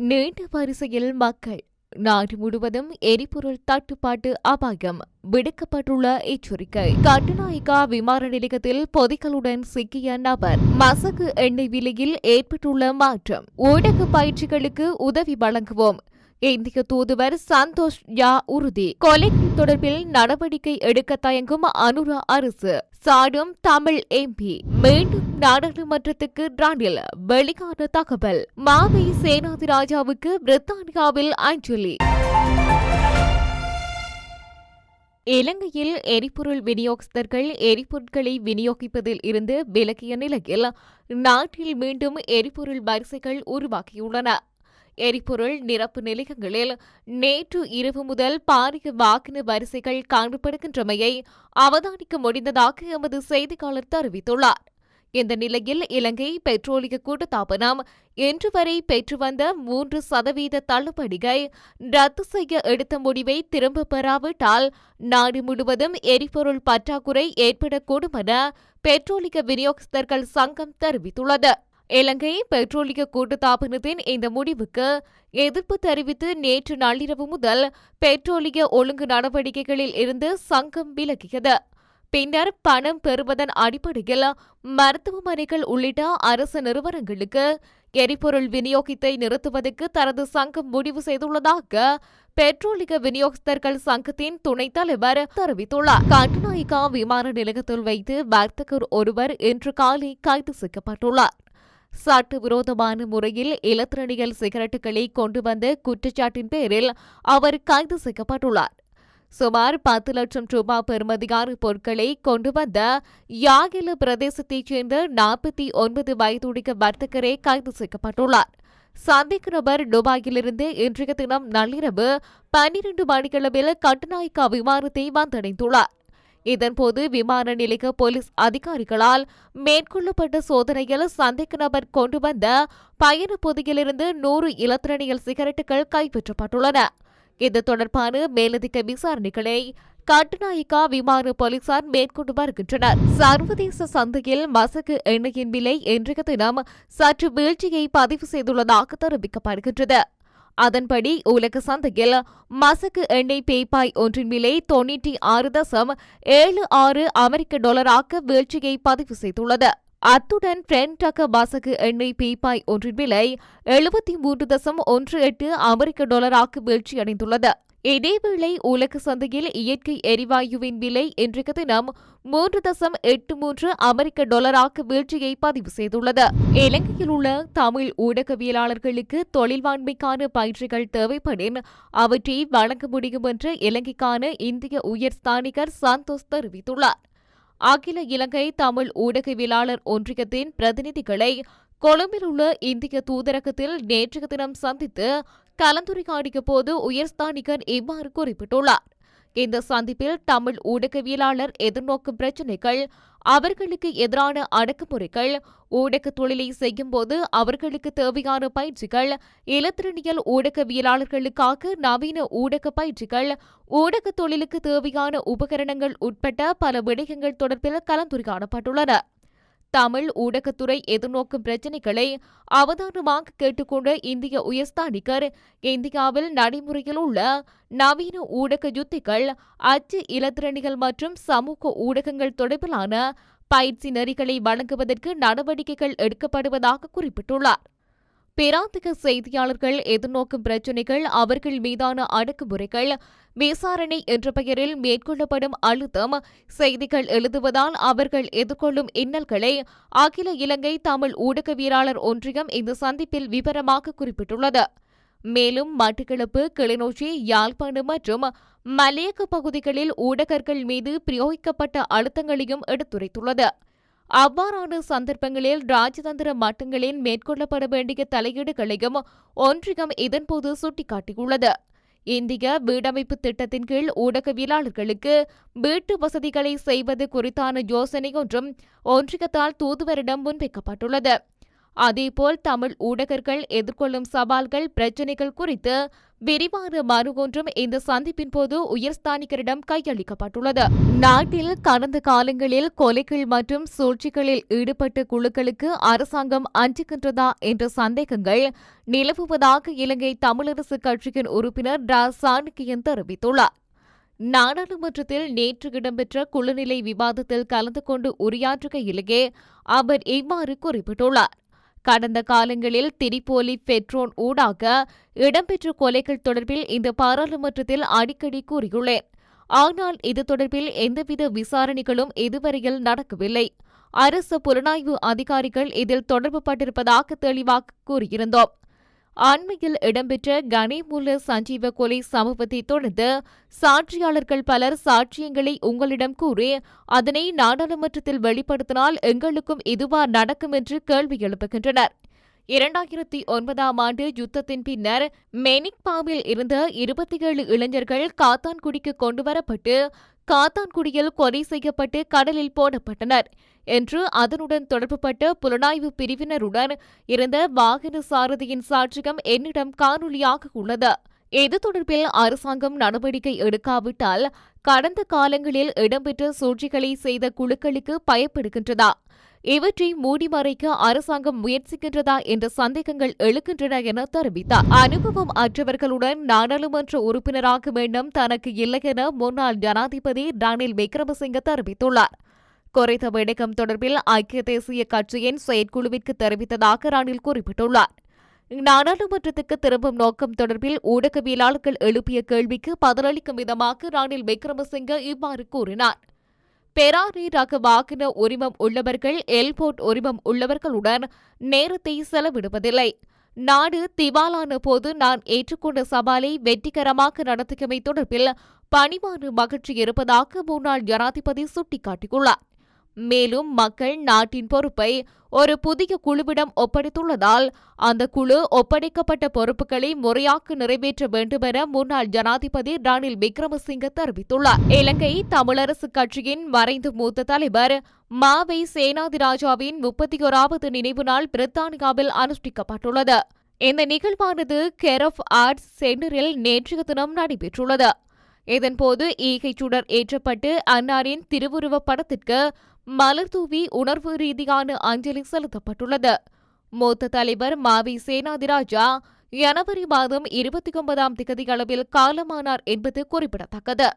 நீண்ட வரிசையில் மக்கள் நாடு முழுவதும் எரிபொருள் தட்டுப்பாட்டு அபாயம் விடுக்கப்பட்டுள்ள எச்சரிக்கை. கட்டுநாயக்கா விமான நிலையத்தில் பொதிகளுடன் சிக்கிய நபர் மசகு எண்ணெய் விலையில் ஏற்பட்டுள்ள மாற்றம். ஊடக பயிற்சிகளுக்கு உதவி வழங்குவோம். இந்திய தூதுவர் சந்தோஷ் யா உறுதி. கொலைகள் தொடர்பில் நடவடிக்கை எடுக்க தயங்கும் அனுரா அரசு. சாடும் தமிழ் எம்பி மீண்டும் நாடாளுமன்றத்துக்கு ரணில் வெளியான தகவல். மாவை சேனாதிராஜாவுக்கு பிரித்தானியாவில் அஞ்சலி. இலங்கையில் எரிபொருள் விநியோகஸ்தர்கள் எரிபொருட்களை விநியோகிப்பதில் இருந்து விலகிய நிலையில் நாட்டில் மீண்டும் எரிபொருள் வரிசைகள் உருவாகியுள்ளன. எரிபொருள் நிரப்பு நிலையங்களில் நேற்று இரவு முதல் பாரிய வாகன வரிசைகள் காணப்படுகின்றமையை அவதானிக்க முடிந்ததாக எமது செய்தியாளர் தெரிவித்துள்ளார். இந்த நிலையில் இலங்கை பெட்ரோலிய கூட்டத்தாபனம் இன்று வரை பெற்று வந்த மூன்று சதவீத தள்ளுபடியை ரத்து செய்ய எடுத்த முடிவை திரும்பப் பெறாவிட்டால் நாடு முழுவதும் எரிபொருள் பற்றாக்குறை ஏற்படக்கூடும் என பெட்ரோலிய விநியோகஸ்தர்கள் சங்கம் தெரிவித்துள்ளது. இலங்கை பெட்ரோலிய கூட்டுத்தாபனத்தின் இந்த முடிவுக்கு எதிர்ப்பு தெரிவித்து நேற்று நள்ளிரவு முதல் பெட்ரோலிய ஒழுங்கு நடவடிக்கைகளில் இருந்து சங்கம் விலகியது. பின்னர் பணம் பெறுவதன் அடிப்படையில் மருத்துவமனைகள் உள்ளிட்ட அரசு நிறுவனங்களுக்கு எரிபொருள் விநியோகத்தை நிறுத்துவதற்கு தனது சங்கம் முடிவு செய்துள்ளதாக பெட்ரோலிய விநியோகஸ்தர்கள் சங்கத்தின் துணைத் தலைவர் தெரிவித்துள்ளார். கட்டுநாயக்கா விமான நிலையத்தில் வைத்து வர்த்தகர் ஒருவர் இன்று காலை கைது செய்யப்பட்டுள்ளார். சட்டவிரோதமான முறையில் இலத்திரனியல் சிகரெட்டுகளை கொண்டு வந்த குற்றச்சாட்டின் பேரில் அவர் கைது செய்யப்பட்டுள்ளார். சுமார் பத்து லட்சம் ரூபாய் பெறுமதியான பொருட்களை கொண்டு வந்த யாகில பிரதேசத்தைச் சேர்ந்த நாற்பத்தி ஒன்பது வயதுடைய வர்த்தகரே கைது செய்யப்பட்டுள்ளார். சந்தேக நபர் துபாயிலிருந்து இன்றைய தினம் நள்ளிரவு பன்னிரண்டு மணிக்களவில் கட்டுநாயக்கா விமானத்தை வந்தடைந்துள்ளார். இதன்போது விமான நிலைய போலீஸ் அதிகாரிகளால் மேற்கொள்ளப்பட்ட சோதனையில் சந்தேக நபர் கொண்டு வந்த பயண பொதியிலிருந்து நூறு இலத்திரனியல் சிகரெட்டுகள் கைப்பற்றப்பட்டுள்ளன. இது தொடர்பான மேலதிக விசாரணைகளை கட்டுநாயக்கா விமான போலீசார் மேற்கொண்டு வருகின்றனர். சர்வதேச சந்தையில் மசகு எண்ணெயின் விலை இன்றைய தினம் சற்று வீழ்ச்சியை பதிவு செய்துள்ளதாக தெரிவிக்கப்படுகின்றது. அதன்படி உலக சந்தையில் மசக்கு எண்ணெய் பேய்பாய் ஒன்றின் விலை தொன்னூற்றி ஆறு தசம் ஏழு ஆறு அமெரிக்க டாலராக வீழ்ச்சியை பதிவு செய்துள்ளது. அத்துடன் பிரெண்ட் ரக மசகு எண்ணெய் பீப்பாய் ஒன்றின் விலை எழுபத்தி மூன்று தசம் ஒன்று எட்டு அமெரிக்க டாலராக வீழ்ச்சியடைந்துள்ளது. இதேவேளை உலக சந்தையில் இயற்கை எரிவாயுவின் விலை இன்றைக்கு தினம் மூன்று தசம் எட்டு மூன்று அமெரிக்க டாலராக வீழ்ச்சியை பதிவு செய்துள்ளது. இலங்கையில் உள்ள தமிழ் ஊடகவியலாளர்களுக்கு தொழில்வாண்மைக்கான பயிற்சிகள் தேவைப்படின் அவற்றை வழங்க முடியும் என்று இலங்கைக்கான இந்திய உயர் ஸ்தானிகர் சந்தோஷ் தெரிவித்துள்ளார். அகில இலங்கை தமிழ் ஊடகவியலாளர் ஒன்றியத்தின் பிரதிநிதிகளை கொழும்பில் உள்ள இந்திய தூதரகத்தில் நேற்றைய தினம் சந்தித்து கலந்துரையாடிய போது உயர்ஸ்தானிகர் இவ்வாறு குறிப்பிட்டுள்ளார். இந்த சந்திப்பில் தமிழ் ஊடகவியலாளர் எதிர்நோக்கும் பிரச்சினைகள் அவர்களுக்கு எதிரான அடக்குமுறைகள் ஊடக தொழிலை செய்யும் போது அவர்களுக்கு தேவையான பயிற்சிகள் இலத்திரனியல் ஊடகவியலாளர்களுக்காக நவீன ஊடக பயிற்சிகள் ஊடக தொழிலுக்கு தேவையான உபகரணங்கள் உட்பட்ட பல விடயங்கள் தொடர்பில் கலந்துரையாடப்பட்டுள்ளன. தமிழ் ஊடகத்துறை எதிர்நோக்கும் பிரச்சினைகளை அவதானமாக கேட்டுக்கொண்ட இந்திய உயர்ஸ்தானிகர் இந்தியாவில் நடைமுறையில் உள்ள நவீன ஊடக யுத்திகள் அச்சு இலத்திரணிகள் மற்றும் சமூக ஊடகங்கள் தொடர்பிலான பயிற்சி நெறிகளை வழங்குவதற்கு நடவடிக்கைகள் எடுக்கப்படுவதாக குறிப்பிட்டுள்ளார். பிராந்திக செய்தியாளர்கள் எதிர்நோக்கும் பிரச்சினைகள் அவர்கள் மீதான அடக்குமுறைகள் விசாரணை என்ற பெயரில் மேற்கொள்ளப்படும் அழுத்தம் செய்திகள் எழுதுவதால் அவர்கள் எதிர்கொள்ளும் இன்னல்களை அகில இலங்கை தமிழ் ஊடகவியலாளர் ஒன்றியம் இந்த சந்திப்பில் விவரமாக குறிப்பிட்டுள்ளது. மேலும் மட்டக்களப்பு கிளிநொச்சி யாழ்ப்பாணம் மற்றும் மலையக பகுதிகளில் ஊடகர்கள் மீது பிரயோகிக்கப்பட்ட அழுத்தங்களையும் எடுத்துரைத்துள்ளது. அவ்வாறான சந்தர்ப்பங்களில் ராஜதந்திர மட்டங்களில் மேற்கொள்ளப்பட வேண்டிய தலையீடுகளையும் ஒன்றியம் இதன்போது சுட்டிக்காட்டியுள்ளது. இந்திய வீடமைப்பு திட்டத்தின் கீழ் ஊடகவியலாளர்களுக்கு வீட்டு வசதிகளை செய்வது குறித்தான யோசனை ஒன்றும் ஒன்றியத்தால் தூதுவரிடம் முன்வைக்கப்பட்டுள்ளது. அதேபோல் தமிழ் ஊடகர்கள் எதிர்கொள்ளும் சவால்கள் பிரச்சினைகள் குறித்து விரிவான மனு ஒன்றும் இந்த சந்திப்பின் போது உயர்ஸ்தானிகரிடம் கையளிக்கப்பட்டுள்ளது. நாட்டில் கடந்த காலங்களில் கொலைகள் மற்றும் சூழ்ச்சிகளில் ஈடுபட்ட குழுக்களுக்கு அரசாங்கம் அஞ்சுகின்றதா என்ற சந்தேகங்கள் நிலவுவதாக இலங்கை தமிழரசு கட்சியின் உறுப்பினர் ரா சாணக்கியன் தெரிவித்துள்ளார். நாடாளுமன்றத்தில் நேற்று இடம்பெற்ற குழுநிலை விவாதத்தில் கலந்து கொண்டு உரையாற்றுகையிலேயே அவர் இவ்வாறு குறிப்பிட்டுள்ளார். கடந்த காலங்களில் திரிபோலி பெட்ரோன் ஊடாக இடம்பெற்ற கொலைகள் தொடர்பில் இந்த பாராளுமன்றத்தில் அடிக்கடி கூறியுள்ளேன். ஆனால் இது தொடர்பில் எந்தவித விசாரணைகளும் இதுவரையில் நடக்கவில்லை. அரசு புலனாய்வு அதிகாரிகள் இதில் தொடர்புபட்டிருப்பதாக தெளிவாக கூறியிருந்தோம். அண்மையில் இடம்பெற்ற கனிமூல சஞ்சீவ கொலை சம்பவத்தை தொடர்ந்து சாட்சியாளர்கள் பலர் சாட்சியங்களை உங்களிடம் கூறி அதனை நாடாளுமன்றத்தில் வெளிப்படுத்தினால் எங்களுக்கும் இதுவா நடக்கும் என்று கேள்வி எழுப்புகின்றனர். இரண்டாயிரத்தி ஒன்பதாம் ஆண்டு யுத்தத்தின் பின்னர் மெனிக்பாவில் இருந்த இருபத்தி ஏழு இளைஞர்கள் காத்தான்குடிக்கு கொண்டுவரப்பட்டு காத்தான்குடியில் கொலை செய்யப்பட்டு கடலில் போடப்பட்டனர். என்று அதனுடன் தொடர்புபட்ட புலனாய்வு பிரிவினருடன் இருந்த வாகன சாரதியின் சாட்சியம் என்னிடம் காணொலியாக உள்ளது. இது தொடர்பில் அரசாங்கம் நடவடிக்கை எடுக்காவிட்டால் கடந்த காலங்களில் இடம்பெற்ற சூழ்ச்சிகளை செய்த குழுக்களுக்கு பயப்படுகின்றதா? இவற்றை மூடிமறைக்க அரசாங்கம் முயற்சிக்கின்றதா என்ற சந்தேகங்கள் எழுகின்றன என தெரிவித்தார். அனுபவம் அற்றவர்களுடன் நாடாளுமன்ற உறுப்பினராக வேண்டும் தனக்கு இல்லை என முன்னாள் ஜனாதிபதி ரணில் விக்ரமசிங்க தெரிவித்துள்ளார். குறைத்த விடயம் தொடர்பில் ஐக்கிய தேசிய கட்சியின் செயற்குழுவிற்கு தெரிவித்ததாக ரணில் குறிப்பிட்டுள்ளார். நாடாளுமன்றத்துக்கு திரும்பும் நோக்கம் தொடர்பில் ஊடகவியலாளர்கள் எழுப்பிய கேள்விக்கு பதிலளிக்கும் விதமாக ரணில் விக்ரமசிங்க இவ்வாறு கூறினார். பெராரி ரக வாகன உரிமம் உள்ளவர்கள் எல்போர்ட் உரிமம் உள்ளவர்களுடன் நேரத்தை செலவிடுவதில்லை. நாடு திவாலான போது நான் ஏற்றுக்கொண்ட சவாலை வெற்றிகரமாக நடத்தியமை தொடர்பில் பணிவான மகிழ்ச்சி இருப்பதாக முன்னாள் ஜனாதிபதி சுட்டிக்காட்டியுள்ளார். மேலும் மக்கள் நாட்டின் பொறுப்பை ஒரு புதிய குழுவிடம் ஒப்படைத்துள்ளதால் அந்த குழு ஒப்படைக்கப்பட்ட பொறுப்புகளை முறையாக நிறைவேற்ற வேண்டுமென முன்னாள் ஜனாதிபதி ரணில் விக்ரமசிங்க தெரிவித்துள்ளார். இலங்கை தமிழரசு கட்சியின் மறைந்த மூத்த தலைவர் மாவை சேனாதிராஜாவின் முப்பத்தி ஓராவது நினைவு நாள் பிரித்தானியாவில் அனுஷ்டிக்கப்பட்டுள்ளது. இந்த நிகழ்வானது கெரஃப் ஆர்ட்ஸ் சென்டரில் நேற்றைய தினம் நடைபெற்றுள்ளது. இதன்போது ஈகை சுடர் ஏற்றப்பட்டு அன்னாரின் திருவுருவப் படத்திற்கு மலர் தூவி உணர்வு ரீதியான அஞ்சலி செலுத்தப்பட்டுள்ளது. மூத்த தலைவர் மாவி சேனாதிராஜா ஜனவரி மாதம் இருபத்தி ஒன்பதாம் திகதி அளவில் காலமானார் என்பது குறிப்பிடத்தக்கது.